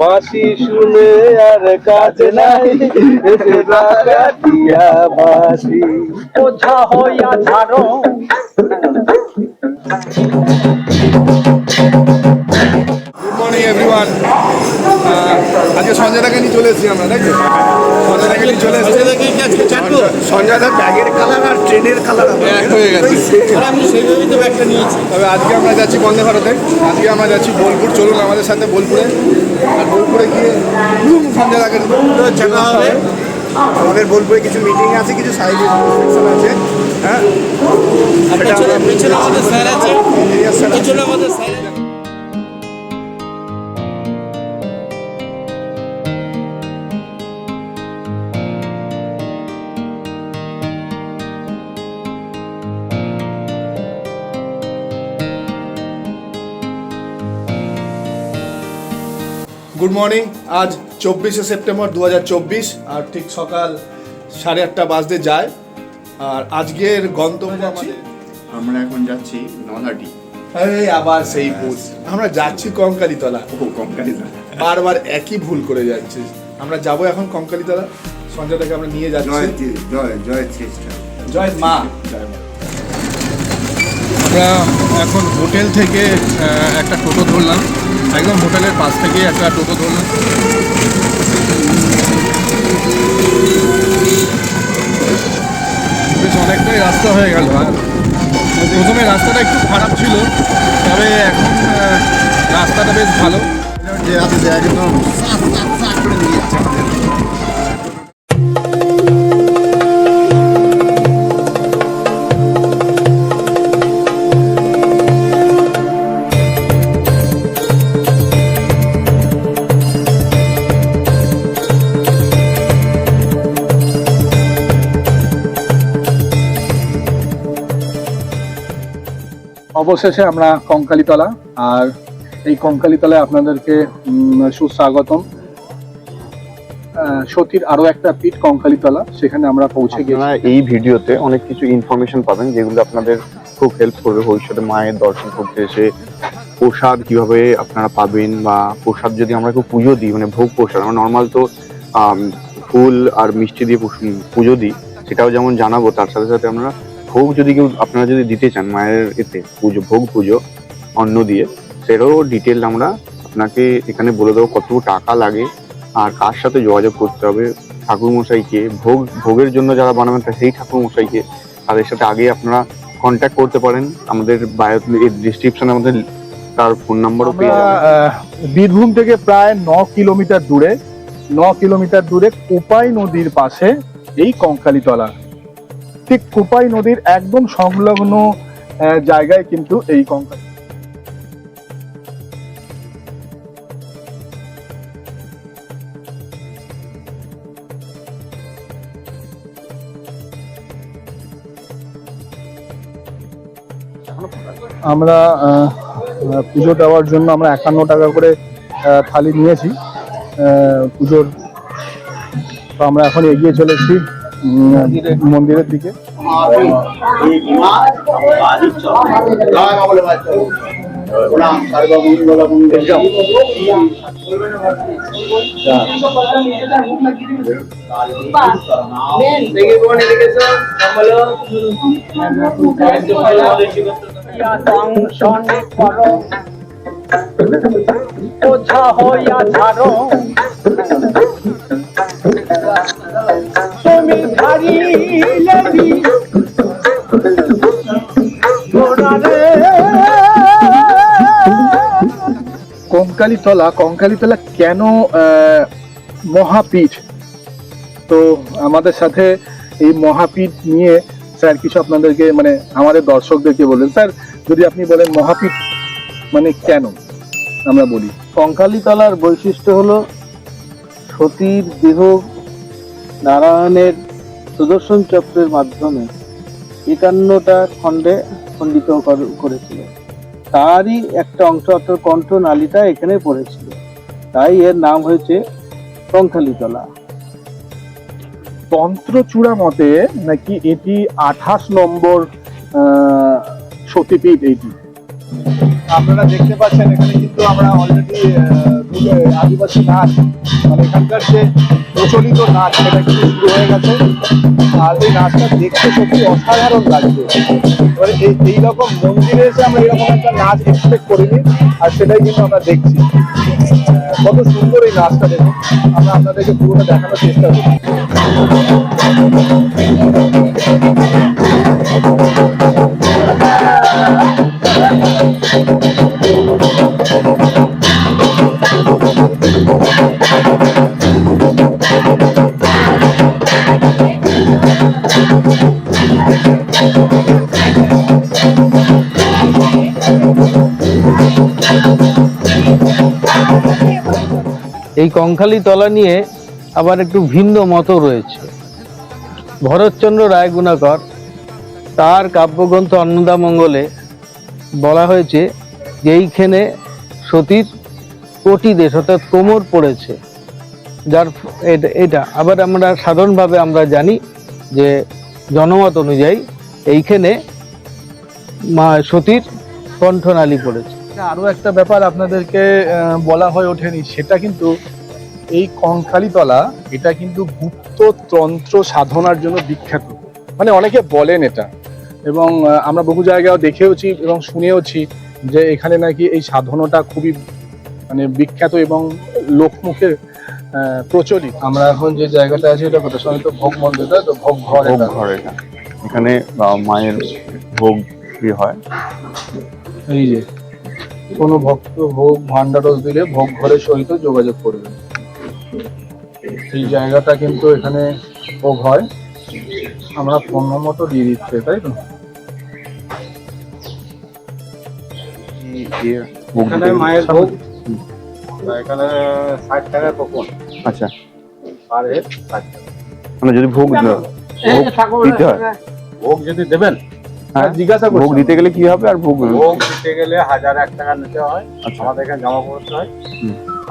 বাঁশি শুনে আর কাজ নাই এসে ডাকাতিয়া বাঁশি। ওঝা হইয়া ধারো গুড মর্নিং এভরিওয়ান আজকে সঞ্জয়দাকে নিয়ে চলে এসেছি আমরা নাকি সঞ্জয়দাকে নিয়ে চলে এসেছি। সঞ্জয়দার ব্যাগের কালার আর ট্রেনের কালার এক হয়ে গেছে। আমি সেইভাবেই তো একটা নিয়েছি। তবে আজকে আমরা যাচ্ছি বন্দে ভারতে। আজকে আমরা যাচ্ছি বোলপুর। চলুন আমাদের সাথে বোলপুরে। আর বোলপুরে গিয়ে চেনা হবে। আমাদের বোলপুরে কিছু মিটিং আছে কিছু সাইড আছে। হ্যাঁ? আমাদের স্যার আছে. আমাদের স্যার গুড মর্নিং আজ চব্বিশে সেপ্টেম্বর দু হাজার চব্বিশ আর ঠিক সকাল সাড়ে আটটা বাজতে যায়। আর আজকের গন্তব্য যাচ্ছি? আমরা এখন যাচ্ছি নলহাটি। এই আবার সেই ভুল আমরা যাচ্ছি কঙ্কালীতলা। ও কঙ্কালি বারবার একই ভুল করে যাচ্ছে। আমরা যাব এখন কঙ্কালীতলা। সঞ্জয়টাকে আমরা নিয়ে যাচ্ছি। জয় জয় জয় চেষ্টা জয় মা। আমরা এখন হোটেল থেকে একটা টোটো ধরলাম। একদম হোটেলের পাশ থেকে একটা টোটো ধরলাম বেশ অনেকটাই রাস্তা হয়ে গেল, আর প্রথমে রাস্তাটা একটু খারাপ ছিল, তবে এখন রাস্তাটা বেশ ভালো। যে যে একদম নিয়ে যাচ্ছে অবশেষে আমরা কঙ্কালীতলা, আর এই কঙ্কালীতলায় আপনাদেরকে সুস্বাগতম। সতীর আরও একটা পিঠ কঙ্কালীতলা, সেখানে আমরা পৌঁছে গেছি। এই ভিডিওতে অনেক কিছু ইনফরমেশন পাবেন, যেগুলো আপনাদের খুব হেল্প করবে ভবিষ্যতে, মায়ের দর্শন করতে এসে। প্রসাদ কীভাবে আপনারা পাবেন, বা প্রসাদ যদি আমরা একটু পুজো দিই মানে ভোগ প্রসাদ, আমরা নর্মাল তো ফুল আর মিষ্টি দিয়ে পুজো দিই, সেটাও যেমন জানাব, তার সাথে সাথে আমরা ভোগ যদি কেউ আপনারা যদি দিতে চান মায়ের এতে পুজো ভোগ পুজো অন্ন দিয়ে সেটাও ডিটেল আমরা আপনাকে এখানে বলে দেবো কতটুকু টাকা লাগে আর কার সাথে যোগাযোগ করতে হবে। ঠাকুর মশাইকে ভোগ ভোগের জন্য যারা বানাবেন তা সেই ঠাকুর মশাইকে তাদের সাথে আগে আপনারা কন্ট্যাক্ট করতে পারেন। আমাদের বায়ো ডিসক্রিপশনে আমাদের তার ফোন নাম্বারও পেয়ে যাবেন। বীরভূম থেকে প্রায় ন কিলোমিটার দূরে ন কিলোমিটার দূরে কোপাই নদীর পাশে এই কঙ্কালীতলা। ঠিক কোপাই নদীর একদম সংলগ্ন জায়গায় কিন্তু এই কঙ্কালী আমরা পুজো দেওয়ার জন্য আমরা একান্ন টাকা করে থালি নিয়েছি। পুজোর, তো আমরা এখন এগিয়ে চলেছি। মন্দিরের দিকে। হইয়া ঘোড়ারে কঙ্কালীতলা কঙ্কালীতলা কেন মহাপীঠ? তো আমাদের সাথে এই মহাপীঠ নিয়ে স্যার কিছু আপনাদেরকে মানে আমাদের দর্শকদেরকে বললেন। স্যার, যদি আপনি বলেন মহাপীঠ মানে কেন, আমরা বলি। কঙ্কালীতলার বৈশিষ্ট্য হলো সতীর দেহ নারায়ণের সুদর্শন চক্রের মাধ্যমে একান্নটা খণ্ডে খণ্ডিত কর- করেছিল। তারই একটা অংশ অর্থাৎ কণ্ঠ নালীটা এখানে পড়েছিল। তাই এর নাম হয়েছে কঙ্কালীতলা তন্ত্রচূড়া মতে নাকি এটি আঠাশ নম্বর সতীপীঠ এইটি আপনারা দেখতে পাচ্ছেন, এখানে কিন্তু আমরা অলরেডি আদিবাসী নাচ মানে এখানকার যে প্রচলিত নাচ, সেটা কিন্তু শুরু হয়ে গেছে। আর এই নাচটা দেখতে সত্যি অসাধারণ লাগছে। এবারে এই, এইরকম মন্দিরে এসে আমরা এরকম একটা নাচ এক্সপেক্ট করিনি, আর সেটাই কিন্তু আমরা দেখছি। কত সুন্দর এই নাচটা দেখুন। আমরা আপনাদেরকে পুরোটা দেখানোর চেষ্টা করি এই কঙ্খালী তলা নিয়ে আবার একটু ভিন্ন মত রয়েছে। ভরতচন্দ্র রায়গুণাকর তার কাব্যগ্রন্থ অন্নদামঙ্গলে বলা হয়েছে যে এইখানে সতীর কোটি দেশ অর্থাৎ কোমর পড়েছে। যার এটা- আবার আমরা সাধারণভাবে আমরা জানি যে জনমত অনুযায়ী এইখানে মা, সতীর কণ্ঠনালী পড়েছে। আরও একটা ব্যাপার আপনাদেরকে বলা হয়ে ওঠেনি, সেটা কিন্তু এই কঙ্কালীতলা, এটা কিন্তু গুপ্ত তন্ত্র সাধনার জন্য বিখ্যাত। মানে অনেকে বলেন এটা। এবং আমরা বহু জায়গায় দেখেওছি এবং শুনেওছি যে এখানে নাকি এই সাধনাটা খুবই মানে বিখ্যাত এবং লোকমুখে আহ, প্রচলিত। আমরা এখন যে জায়গাটা আছে এটা কোথায় সবাই তো ভোগ মন্দির তো? ভোগ ঘর ভোগ। ঘর এটা। এখানে মায়ের ভোগ কি হয়। এই যে কোনো ভক্ত ভোগ ভান্ডারস দিলে ভোগ ঘরের সহিত যোগাযোগ করবে। এই জায়গাটা কিন্তু এখানে ভোগ হয়। আমরা ফোন নম্বরটা দিয়ে দিচ্ছি তাই তো? এখানে মায়ের ভোগ। এখানে ষাট আচ্ছা। আর এর ষাট টাকা। মানে যদি ভোগ দ- ভোগ দিতে হয়। ভোগ যদি দেবেন হ্যাঁ? জিজ্ঞাসা ভোগ দিতে গেলে কি হবে আর ভোগ ভোগ দিতে গেলে হাজার এক টাকা নিতে হয়। আচ্ছা। আমাদের এখানে জমা করতে হয়।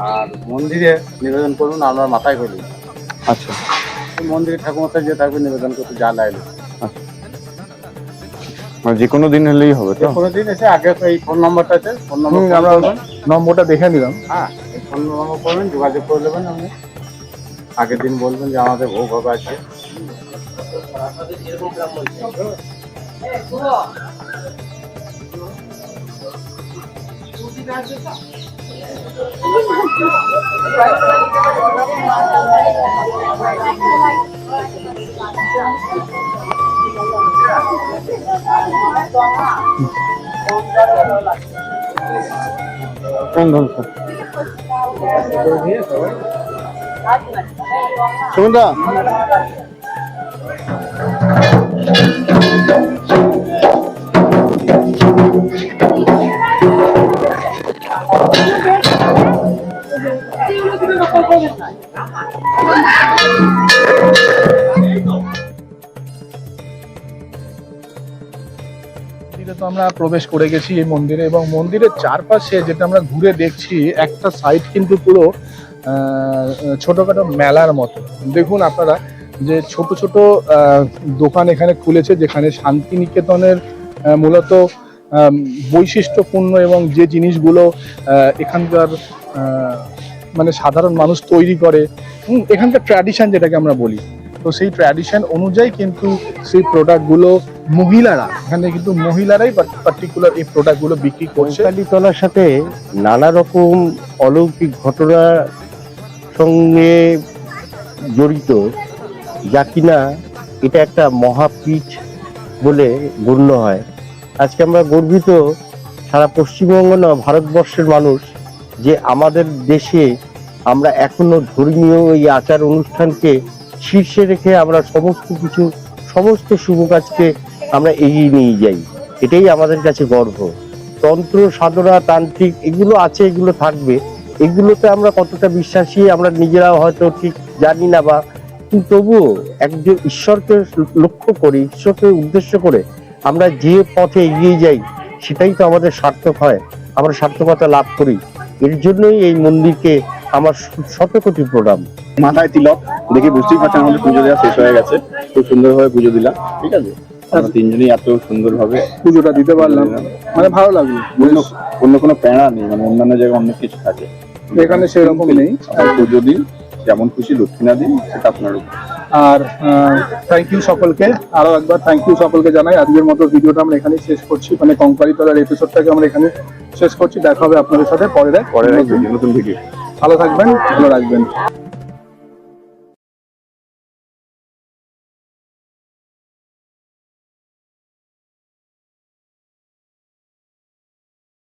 আর মন্দিরে নিবেদন করুন আমরা মাথায় করি আচ্ছা। মন্দিরে ঠাকুমাতে যে থাকবে নিবেদন করতে যা লাগবে। মানে যে কোনো দিন হলেই হবে তো? কোনো দিন এসে আগে তো এই ফোন নম্বরটা আছে ফোন নম্বর আমরা নম্বরটা দেখে নিলাম। হ্যাঁ ফোন নম্বর করবেন যোগাযোগ করে নেবেন আপনি। আগের দিন বলবেন যে আমাদের ভোগ হবে আছে কোন ধরুন আমরা প্রবেশ করে গেছি এই মন্দিরে এবং মন্দিরের চারপাশে যেটা আমরা ঘুরে দেখছি, একটা সাইড কিন্তু পুরো ছোটখাটো মেলার মতো। দেখুন আপনারা যে ছোট ছোট দোকান এখানে খুলেছে যেখানে শান্তিনিকেতনের মূলত বৈশিষ্ট্যপূর্ণ এবং যে জিনিসগুলো এখানকার মানে সাধারণ মানুষ তৈরি করে। এখানকার ট্র্যাডিশন যেটাকে আমরা বলি। তো সেই ট্র্যাডিশন অনুযায়ী কিন্তু সেই প্রোডাক্টগুলো মহিলারা, এখানে কিন্তু মহিলারাই পার্টিকুলার এই প্রোডাক্টগুলো বিক্রি করছে। কঙ্কালীতলার সাথে নানা রকম অলৌকিক ঘটনার সঙ্গে জড়িত, যা কিনা এটা একটা মহাপীঠ বলে গণ্য হয়। আজকে আমরা গর্বিত সারা পশ্চিমবঙ্গ না, ভারতবর্ষের মানুষ যে আমাদের দেশে আমরা এখনও ধর্মীয় এই আচার অনুষ্ঠানকে শীর্ষে রেখে আমরা সমস্ত কিছু, সমস্ত শুভ কাজকে আমরা এগিয়ে নিয়ে যাই। এটাই আমাদের কাছে গর্ব। তন্ত্র, সাধনা, তান্ত্রিক, এগুলো আছে, এগুলো থাকবে। এগুলোতে আমরা কতটা বিশ্বাসী, আমরা নিজেরাও হয়তো ঠিক জানি না বা তবুও একজন ঈশ্বরকে লক্ষ্য করে, ঈশ্বরকে উদ্দেশ্য করে আমরা যে পথে এগিয়ে যাই, সেটাই তো আমাদের সার্থক হয়। আমরা সার্থকতা লাভ করি। এর জন্যই এই মন্দিরকে আমার শত কোটি প্রণাম মাথায় তিলক দেখে বুঝতেই পারছেন আমাদের পুজো দেওয়া শেষ হয়ে গেছে। খুব সুন্দরভাবে পুজো দিলাম ঠিক আছে? আমরা তিনজনই এত সুন্দরভাবে পুজোটা দিতে পারলাম। মানে ভালো লাগল। অন্য অন্য কোনো প্যারা নেই মানে অন্যান্য জায়গায় অনেক কিছু থাকে। এখানে সেরকম নেই। পুজো দিন যেমন খুশি দক্ষিণা দিন সেটা আপনার। আর থ্যাংক ইউ সকলকে। আরও একবার থ্যাংক ইউ সকলকে জানাই। আজকের মতো ভিডিওটা আমরা এখানে শেষ করছি। মানে কঙ্কারি তলার এপিসোডটাকে আমরা এখানে শেষ করছি। দেখা হবে আপনাদের সাথে পরে ভিডিও নতুন ভিডিও। ভালো থাকবেন ভালো রাখবেন।